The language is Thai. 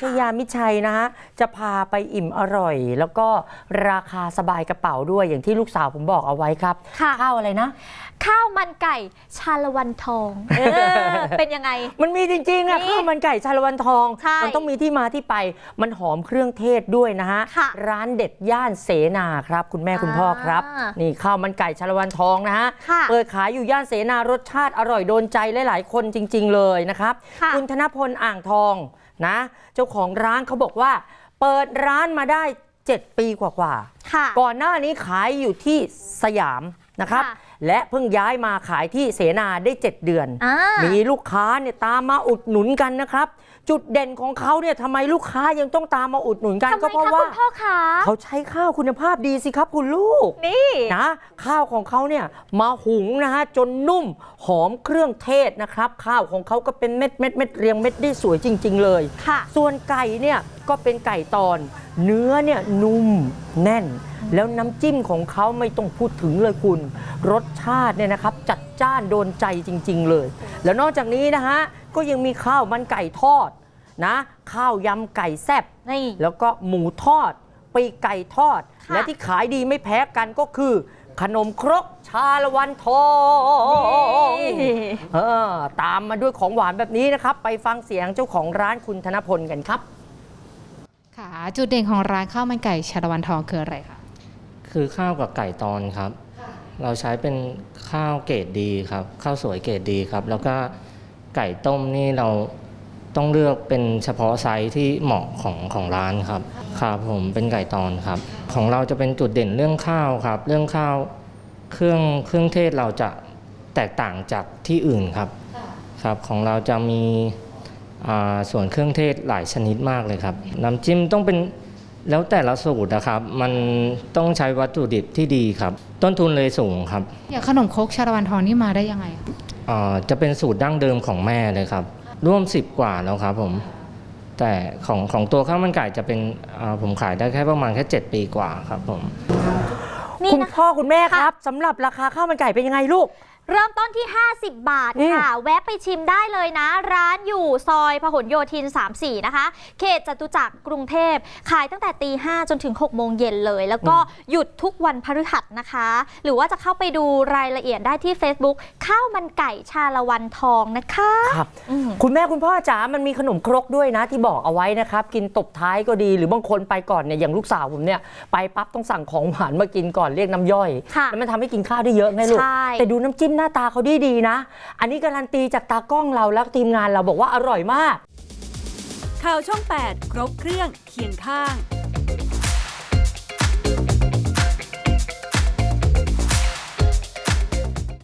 ชยามิชัยนะฮะจะพาไปอิ่มอร่อย แล้วก็ราคาสบายกระเป๋าด้วยอย่างที่ลูกสาวผมบอกเอาไว้ครับค่ะ ข้าวอะไรนะ ข้าวมันไก่ชาละวันทองเออเป็นยังไง มันมีจริงๆอะนี่ข้าวมันไก่ชาละวันทอง ใช่มัต้องมีที่มาที่ไป มันหอมเครื่องเทศด้วยนะฮะค่ะร้านเด็ดย่านเสนาครับ คุณแม่คุณพ่อครับ อ่านี่นี่ข้าวมันไก่ชาละวันทองนะฮะค่ะเปิดขายอยู่ย่านเสนารสชาติอร่อยโดนใจหลายๆคนจริง ๆ เลยนะครับค่ะ ณธนพลอ่างทอง นะเจ้าของร้านเขาบอกว่า เปิดร้านมาได้ 7 ปีกว่าๆค่ะ ก่อนหน้านี้ขายอยู่ที่สยาม นะครับค่ะและเพิ่งย้ายมาขายที่เสนาได้ 7 เดือนอ่ามีลูกค้าเนี่ยตามมาอุดหนุนกันนะครับ จุดเด่นของเขาเนี่ยทำไมลูกค้ายังต้องตามมาอุดหนุนกันทำไมก็เพราะคะว่าคุณพ่อคะเขาใช้ข้าวคุณภาพดีสิครับคุณลูกนี่นะข้าวของเขาเนี่ยมาหุงนะฮะจนนุ่มหอมเครื่องเทศนะครับ ข้าวของเขาก็เป็นเม็ดเม็ดเม็ดเรียงเม็ดได้สวยจริง ๆ เลยค่ะส่วนไก่เนี่ยก็เป็นไก่ตอน เนื้อเนี่ยนุ่มแน่น แล้วน้ำจิ้มของเขาไม่ต้องพูดถึงเลยคุณ รสชาติเนี่ยนะครับ จัดจ้านโดนใจจริง ๆ เลย แล้วนอกจากนี้นะฮะก็ยังมีข้าวมันไก่ทอดนะข้าวยำไก่แซ่บนี่แล้วก็หมูทอดปีกไก่ทอดค่ะและที่ขายดีไม่แพ้กันก็คือ ขนมครกชาละวันทองนี่เออตามมาด้วยของหวานแบบนี้นะครับ ไปฟังเสียงเจ้าของร้านคุณธนพลกันครับ ค่ะจุดเด่นของร้านข้าวมันไก่ชาละวันทองคืออะไรคะคือข้าวกับไก่ตอนครับ เราใช้เป็นข้าวเกรดดีครับข้าวสวยเกรดดีครับ แล้วก็ไก่ต้มนี่เราต้องเลือกเป็นเฉพาะไซส์ที่เหมาะของของร้านครับครับผมเป็นไก่ตอนครับ ของเราจะเป็นจุดเด่นเรื่องข้าวครับ เรื่องข้าวเครื่องเครื่องเทศเราจะแตกต่างจากที่อื่นครับ ครับของเราจะมีอ่า ส่วนเครื่องเทศหลายชนิดมากเลยครับ น้ำจิ้มต้องเป็นแล้วแต่ละสูตรนะครับ มันต้องใช้วัตถุดิบที่ดีครับ ต้นทุนเลยสูงครับ อย่างขนมครกชาละวันทองนี่มาได้ยังไงคะอ่าจะเป็นสูตรดั้งเดิมของแม่เลยครับ ร่วม 10 กว่าแล้วครับผม แต่ของของตัวข้าวมันไก่จะเป็นอ่าผมขายได้แค่ประมาณแค่ 7 ปีกว่าครับผมนี่คุณนะพ่อคุณแม่ค่ะครับสำหรับราคาข้าวมันไก่เป็นยังไงลูก เริ่มต้นที่ 50 บาทอืมค่ะ แวะไปชิมได้เลยนะ ร้านอยู่ซอยพหลโยธิน 34 นะคะ เขตจตุจักรกรุงเทพ ขายตั้งแต่ตี 5 จนถึง 6 โมงเย็นเลย แล้วก็หยุดทุกวันพฤหัสนะคะ หรือว่าจะเข้าไปดูรายละเอียดได้ที่ Facebook ข้าวมันไก่ชาละวันทองนะคะครับอืมคุณแม่คุณพ่อจ๋ามันมีขนมครกด้วยนะที่บอกเอาไว้นะครับ กินตบท้ายก็ดีหรือบางคนไปก่อนเนี่ยอย่างลูกสาวผมเนี่ยไปปั๊บต้องสั่งของหวานมากินก่อนเรียกน้ำย่อยค่ะแล้วมันทำให้กินข้าวได้เยอะไงลูกใช่แต่ดูน้ำจิ้มหน้าตาเขาดีดีๆนะ อันนี้การันตีจากตากล้องเราและทีมงานเราบอกว่าอร่อยมาก ข่าวช่อง 8 ครบเครื่องเคียงข้าง